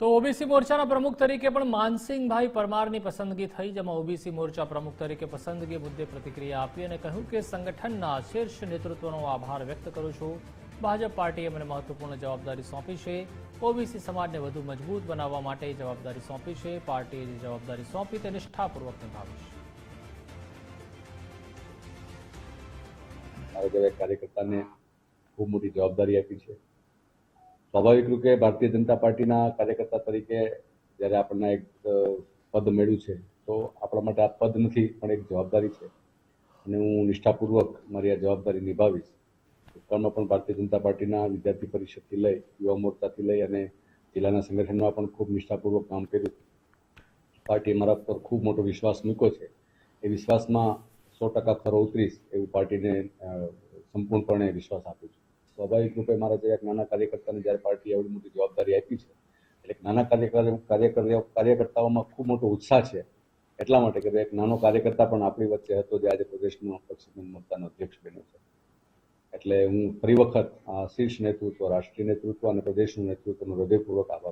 તો ઓબીસી મોરચાના પ્રમુખ તરીકે પણ માનસિંહભાઈ પરમારની પસંદગી થઈ, જેમાં ઓબીસી મોરચા પ્રમુખ તરીકે પસંદગી મુદ્દે પ્રતિક્રિયા આપી અને કહ્યું કે સંગઠનના શીર્ષ નેતૃત્વનો આભાર વ્યક્ત કરું છું. ભાજપ પાર્ટીએ મને મહત્વપૂર્ણ જવાબદારી સોંપી છે. ઓબીસી સમાજને વધુ મજબૂત બનાવવા માટે જવાબદારી સોંપી છે. પાર્ટીએ જે જવાબદારી સોંપી તે નિષ્ઠાપૂર્વક નિભાવીશ. કાર્યકર્તાને ખૂબ મોટી જવાબદારી આપી છે. સ્વાભાવિક રૂપે ભારતીય જનતા પાર્ટીના કાર્યકર્તા તરીકે જ્યારે આપણને એક પદ મળ્યું છે, તો આપણા માટે આ પદ નથી, પણ એક જવાબદારી છે. અને હું નિષ્ઠાપૂર્વક મારી આ જવાબદારી નિભાવીશ. ભૂતકાળમાં પણ ભારતીય જનતા પાર્ટીના વિદ્યાર્થી પરિષદથી લઈ, યુવા મોરચાથી લઈ અને જિલ્લાના સંગઠનમાં પણ ખૂબ નિષ્ઠાપૂર્વક કામ કર્યું. પાર્ટીએ મારા પર ખૂબ મોટો વિશ્વાસ મૂક્યો છે. એ વિશ્વાસમાં સો ટકા ખરો ઉતરીશ, એવું પાર્ટીને સંપૂર્ણપણે વિશ્વાસ આપું છું. સ્વાભાવિક રૂપે મારા એક નાના કાર્યકર્તાને જ્યારે પાર્ટીએ આવડી મોટી જવાબદારી આપી છે, એટલે નાના કાર્યકર કાર્યકર કાર્યકર્તાઓમાં ખૂબ મોટો ઉત્સાહ છે, એટલા માટે કે એક નાનો કાર્યકર્તા પણ આપણી વચ્ચે હતો જે આજે પ્રદેશનો પશ્ચિમ મોરચાનો અધ્યક્ષ બન્યો છે. એટલે હું ફરી વખત શીર્ષ નેતૃત્વ, રાષ્ટ્રીય નેતૃત્વ અને પ્રદેશનું નેતૃત્વનો હૃદયપૂર્વક આભાર